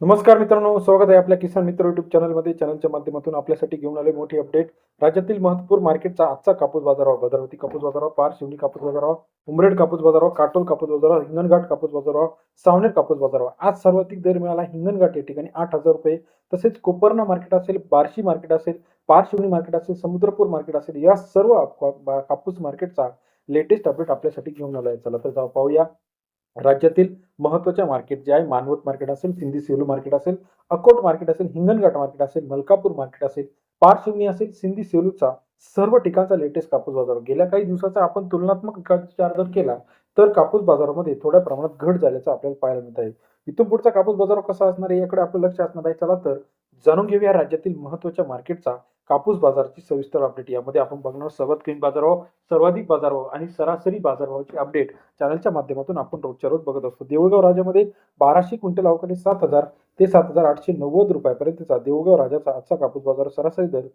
नमस्कार मित्रांनो स्वागत आहे आपल्या किसान मित्र युट्यूब चॅनलमध्ये चॅनलच्या माध्यमातून आपल्यासाठी घेऊन आले मोठी अपडेट राज्यातील महत्वपूर मार्केटचा आजचा कापूस बाजारावर भद्रावती कापूस बाजारावर पार शिवणी कापूस बाजारावर उमरेड कापूस बाजारावर काटोल कापूस बाजारावर हिंगणघाट कापूस बाजारावर सावनेर कापूस बाजारावर आज सर्वाधिक दर मिळाला हिंगणघाट या ठिकाणी आठ हजार रुपये. तसेच कोपरना मार्केट असेल बार्शी मार्केट असेल पार शिवणी मार्केट असेल समुद्रपूर मार्केट असेल या सर्व कापूस मार्केटचा लेटेस्ट अपडेट आपल्यासाठी घेऊन आला आहे चला तर जाऊ पाहूया. राज्यातील महत्त्वाच्या मार्केट जे आहे मानवत मार्केट असेल सिंधी सेलू मार्केट असेल अकोट मार्केट असेल हिंगणघाट मार्केट असेल मलकापूर मार्केट असेल पारशिवनी असेल सिंधी सेलूचा सर्व ठिकाणचा लेटेस्ट कापूस बाजार. गेल्या काही दिवसाचा आपण तुलनात्मक विचार जर केला तर कापूस बाजारामध्ये थोड्या प्रमाणात घट झाल्याचं आपल्याला पाहायला मिळत आहे. इथून पुढचा कापूस बाजार कसा असणार आहे याकडे आपलं लक्ष असणार आहे. चला तर जाणून घेऊया राज्यातील महत्त्वाच्या मार्केटचा कापूस बाजाराची सविस्तर अपडेट यामध्ये आपण बघणार सर्वात कमी बाजारभाव सर्वाधिक बाजारभाव आणि सरासरी बाजारभावाची अपडेट चॅनलच्या माध्यमातून आपण रोजच्या रोज बघत असतो. देऊळगाव राजामध्ये बाराशे क्विंटल अवकाळी सात हजार ते सात हजार आठशे नव्वद रुपयापर्यंतचा देऊळगाव राजाचा आजचा कापूस बाजार सरासरी दर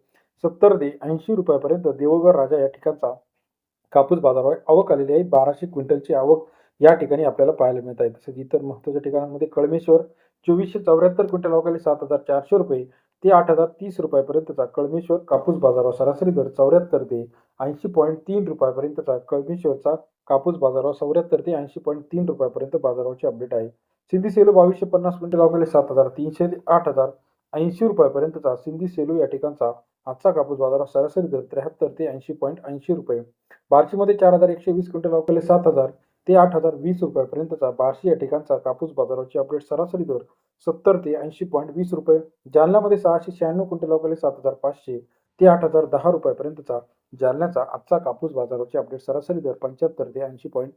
सत्तर ते ऐंशी रुपयापर्यंत देऊळगाव राजा या ठिकाणचा कापूस बाजारभाव आवक आलेली आहे. बाराशे क्विंटलची आवक या ठिकाणी आपल्याला पाहायला मिळत आहे. तसेच इतर महत्त्वाच्या ठिकाणांमध्ये कळमेश्वर चोवीसशे चौऱ्याहत्तर क्विंटल अवकाळी सात हजार चारशे रुपये ते आठ हजार तीस रुपयापर्यंतचा कळमेश्वर कापूस बाजारावर सरासरी दर चौऱ्याहत्तर ते ऐंशी पॉईंट तीन रुपयापर्यंतचा कळमेश्वरचा कापूस बाजारावर चौऱ्याहत्तर ते ऐंशी पॉईंट तीन रुपयापर्यंत बाजारावरची अपडेट आहे. सिंधी सेलू बावीसशे पन्नास क्विंटल अवघडले सात हजार तीनशे ते आठ हजार ऐंशी रुपयापर्यंतचा सिंधी सेलू या ठिकाणचा आजचा कापूस बाजारावर सरासरी दर त्र्याहत्तर ते ऐंशी पॉईंट ऐंशी रुपये. बार्शीमध्ये चार हजार एकशे वीस क्विंटल अवघडले सात हजार ते आठ हजार वीस रुपयापर्यंतचा बार्शी या ठिकाणचा कापूस बाजाराची अपडेट सरासरी दर सत्तर ते ऐंशी पॉईंट वीस रुपये. जालन्यामध्ये सहाशे शहाण्णव क्विंटल अवकाळी सात हजार पाचशे ते आठ हजार दहा रुपयापर्यंतचा जालन्याचा आजचा कापूस बाजाराची अपडेट सरासरी दर पंच्याहत्तर ते ऐंशी पॉईंट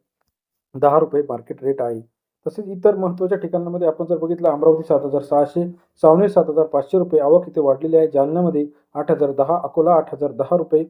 दहा रुपये मार्केट रेट आहे. तसेच इतर महत्त्वाच्या ठिकाणांमध्ये आपण जर बघितलं अमरावती सात हजार सहाशे सावनेर सात हजार पाचशे रुपये आवक इथे वाढलेली आहे. जालन्यामध्ये आठ हजार दहा अकोला आठ हजार दहा रुपये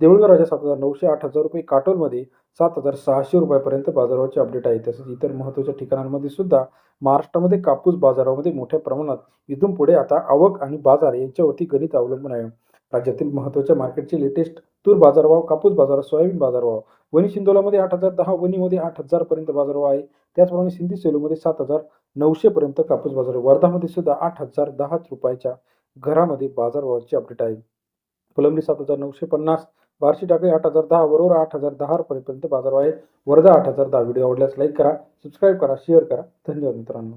देऊळगाव सात हजार नऊशे आठ हजार रुपये काटोलमध्ये सात हजार सहाशे रुपयापर्यंत बाजारावरची अपडेट आहे. तसेच इतर महत्त्वाच्या ठिकाणांमध्ये सुद्धा महाराष्ट्रामध्ये कापूस बाजारामध्ये मोठ्या प्रमाणात इथून पुढे आता आवक आणि बाजार यांच्यावरती गणित अवलंबून आहे. राज्यातील महत्त्वाच्या मार्केटचे लेटेस्ट तूर बाजारभाव कापूस बाजार सोयाबीन बाजारभाव वणी शिंदोलामध्ये आठ हजार दहा वणीमध्ये आठ हजार पर्यंत बाजारभाव आहे. त्याचप्रमाणे सिंधी सेलूमध्ये सात हजार नऊशे पर्यंत कापूस बाजार वर्धामध्ये सुद्धा आठ हजार दहा रुपयाच्या घरामध्ये बाजारभावाची अपडेट आहे. फुलंब्री सात हजार नऊशे पन्नास बारशी टाकळी आठ हजार दहा बरोबर आठ हजार दहा रुपयेपर्यंत बाजार आहे. वर्धा आठ हजार दहा व्हिडिओ आवडल्यास लाईक करा सबस्क्राईब करा शेअर करा. धन्यवाद मित्रांनो.